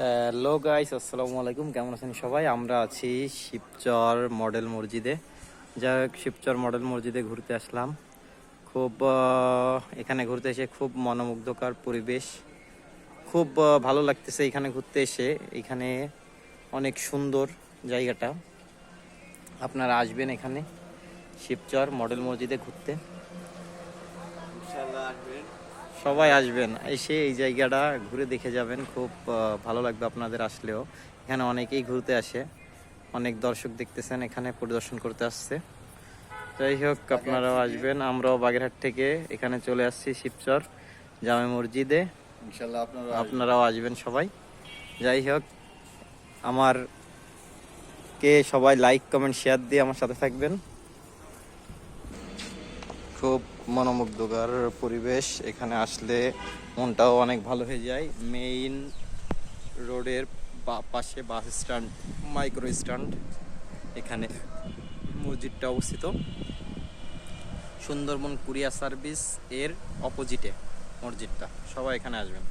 Hello guys আসসালামু আলাইকুম কেমন আছেন সবাই? আমরা আছি শিবচর মডেল মসজিদে। হোক, শিবচর মডেল মসজিদে ঘুরতে আসলাম। খুব এখানে ঘুরতে এসে খুব মনোমুগ্ধকর পরিবেশ। খুব ভালো লাগতেছে এখানে ঘুরতে এসে। এখানে অনেক সুন্দর জায়গাটা। আপনারা আসবেন এখানে শিবচর মডেল মসজিদে ঘুরতে। সবাই আসবেন এসে এই জায়গাটা ঘুরে দেখে যাবেন খুব ভালো লাগবে আপনাদের আসলেও। এখানে অনেকেই ঘুরতে আসে অনেক দর্শক দেখতেছেন এখানে পরিদর্শন করতে আসছে। যাই হোক আপনারাও আসবেন আমরাও বাগেরহাট থেকে এখানে চলে আসছি শিবচর জামে মসজিদে। ইনশাল্লাহ আপনারা আপনারাও আসবেন সবাই। যাই হোক আমার কে সবাই লাইক কমেন্ট শেয়ার দিয়ে আমার সাথে থাকবেন। খুব মনোমুগ্ধকর পরিবেশ। এখানে আসলে মনটাও অনেক ভালো হয়ে যায়। মেইন রোডের পাশে বাস স্ট্যান্ড মাইক্রো স্ট্যান্ড। এখানে মসজিদটা অবস্থিত। সুন্দরবন কুরিয়া সার্ভিস এর অপোজিটে মসজিদটা। সবাই এখানে আসবেন।